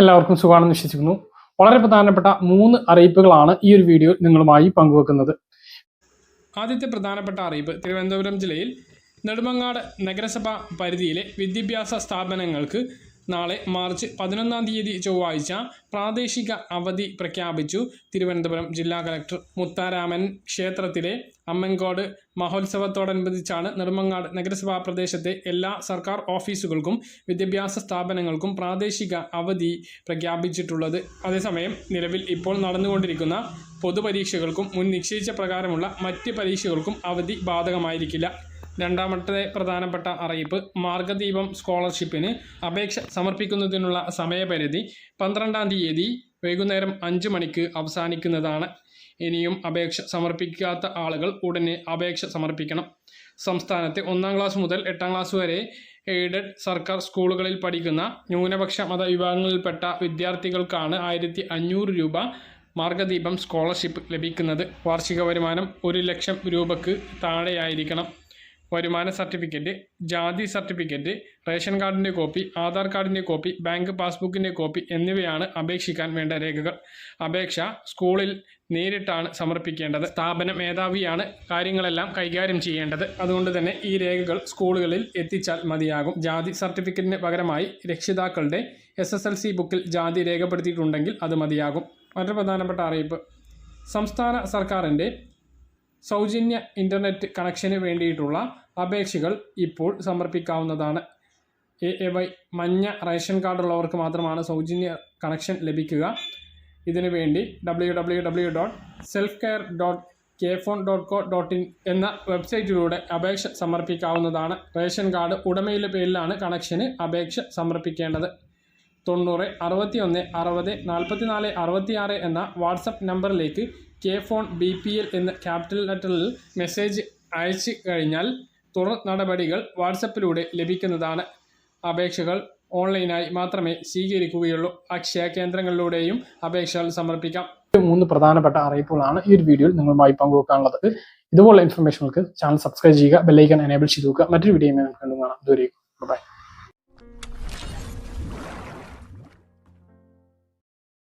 എല്ലാവർക്കും സുഖമാണെന്ന് വിശ്വസിക്കുന്നു. വളരെ പ്രധാനപ്പെട്ട മൂന്ന് അറിയിപ്പുകളാണ് ഈ ഒരു വീഡിയോ നിങ്ങളുമായി പങ്കുവെക്കുന്നത്. ആദ്യത്തെ പ്രധാനപ്പെട്ട അറിയിപ്പ് തിരുവനന്തപുരം ജില്ലയിൽ നെടുമങ്ങാട് നഗരസഭ പരിധിയിലെ വിദ്യാഭ്യാസ സ്ഥാപനങ്ങൾക്ക് നാളെ മാർച്ച് പതിനൊന്നാം തീയതി ചൊവ്വാഴ്ച പ്രാദേശിക അവധി പ്രഖ്യാപിച്ചു. തിരുവനന്തപുരം ജില്ലാ കലക്ടർ മുത്താരാമൻ ക്ഷേത്രത്തിലെ അമ്മൻകോട് മഹോത്സവത്തോടനുബന്ധിച്ചാണ് നെടുമങ്ങാട് നഗരസഭാ പ്രദേശത്തെ എല്ലാ സർക്കാർ ഓഫീസുകൾക്കും വിദ്യാഭ്യാസ സ്ഥാപനങ്ങൾക്കും പ്രാദേശിക അവധി പ്രഖ്യാപിച്ചിട്ടുള്ളത്. അതേസമയം നിലവിൽ ഇപ്പോൾ നടന്നുകൊണ്ടിരിക്കുന്ന പൊതുപരീക്ഷകൾക്കും മുൻ നിശ്ചയിച്ച പ്രകാരമുള്ള മറ്റ് പരീക്ഷകൾക്കും അവധി ബാധകമായിരിക്കില്ല. രണ്ടാമത്തെ പ്രധാനപ്പെട്ട അറിയിപ്പ് മാർഗദീപം സ്കോളർഷിപ്പിന് അപേക്ഷ സമർപ്പിക്കുന്നതിനുള്ള സമയപരിധി പന്ത്രണ്ടാം തീയതി വൈകുന്നേരം അഞ്ച് മണിക്ക് അവസാനിക്കുന്നതാണ്. ഇനിയും അപേക്ഷ സമർപ്പിക്കാത്ത ആളുകൾ ഉടനെ അപേക്ഷ സമർപ്പിക്കണം. സംസ്ഥാനത്തെ ഒന്നാം ക്ലാസ് മുതൽ എട്ടാം ക്ലാസ് വരെ എയ്ഡഡ് സർക്കാർ സ്കൂളുകളിൽ പഠിക്കുന്ന ന്യൂനപക്ഷ മത വിഭാഗങ്ങളിൽപ്പെട്ട വിദ്യാർത്ഥികൾക്കാണ് ആയിരത്തി അഞ്ഞൂറ് രൂപ മാർഗദീപം സ്കോളർഷിപ്പ് ലഭിക്കുന്നത്. വാർഷിക വരുമാനം ഒരു ലക്ഷം രൂപക്ക് താഴെയായിരിക്കണം. വരുമാന സർട്ടിഫിക്കറ്റ് ജാതി സർട്ടിഫിക്കറ്റ് റേഷൻ കാർഡിന്റെ കോപ്പി ആധാർ കാർഡിന്റെ കോപ്പി ബാങ്ക് പാസ്ബുക്കിന്റെ കോപ്പി എന്നിവയാണ് അപേക്ഷിക്കാൻ വേണ്ട രേഖകൾ. അപേക്ഷ സ്കൂളിൽ നേരിട്ടാണ് സമർപ്പിക്കേണ്ടത്. സ്ഥാപന മേധാവിയാണ് കാര്യങ്ങളെല്ലാം കൈകാര്യം ചെയ്യേണ്ടത്. അതുകൊണ്ട് തന്നെ ഈ രേഖകൾ സ്കൂളുകളിൽ എത്തിച്ചാൽ മതിയാകും. ജാതി സർട്ടിഫിക്കറ്റിന് പകരമായി രക്ഷിതാക്കളുടെ എസ് ബുക്കിൽ ജാതി രേഖപ്പെടുത്തിയിട്ടുണ്ടെങ്കിൽ അത് മതിയാകും. മറ്റൊരു പ്രധാനപ്പെട്ട അറിയിപ്പ്. സംസ്ഥാന സർക്കാരിന്റെ സൗജന്യ ഇന്റർനെറ്റ് കണക്ഷന് വേണ്ടിയിട്ടുള്ള അപേക്ഷകൾ ഇപ്പോൾ സമർപ്പിക്കാവുന്നതാണ്. എ എ വൈ മഞ്ഞ റേഷൻ കാർഡുള്ളവർക്ക് മാത്രമാണ് സൗജന്യ കണക്ഷൻ ലഭിക്കുക. ഇതിനു വേണ്ടി W W W dot self care dot K phone dot co dot in എന്ന വെബ്സൈറ്റിലൂടെ അപേക്ഷ സമർപ്പിക്കാവുന്നതാണ്. റേഷൻ കാർഡ് ഉടമയുടെ പേരിലാണ് കണക്ഷന് അപേക്ഷ സമർപ്പിക്കേണ്ടത്. തൊണ്ണൂറ് അറുപത്തി ഒന്ന് അറുപത് നാൽപ്പത്തി നാല് അറുപത്തി ആറ് എന്ന വാട്സപ്പ് നമ്പറിലേക്ക് K phone B P L എന്ന ക്യാപിറ്റൽ ലെറ്ററിൽ മെസ്സേജ് അയച്ചു കഴിഞ്ഞാൽ തുടർ നടപടികൾ വാട്സപ്പിലൂടെ ലഭിക്കുന്നതാണ്. അപേക്ഷകൾ ഓൺലൈനായി മാത്രമേ സ്വീകരിക്കുകയുള്ളൂ. അക്ഷയ കേന്ദ്രങ്ങളിലൂടെയും അപേക്ഷകൾ സമർപ്പിക്കാം. മൂന്ന് പ്രധാനപ്പെട്ട അറിയിപ്പുകളാണ് ഈ ഒരു വീഡിയോയിൽ നിങ്ങളുമായി പങ്കുവെക്കാനുള്ളത്. ഇതുപോലുള്ള ഇൻഫർമേഷനുകൾക്ക് ചാനൽ സബ്സ്ക്രൈബ് ചെയ്യുക ബെല്ലൈക്കൺ എനേബിൾ ചെയ്തു മറ്റൊരു വീഡിയോ കാണാം. ദൂരേക്കും ബൈ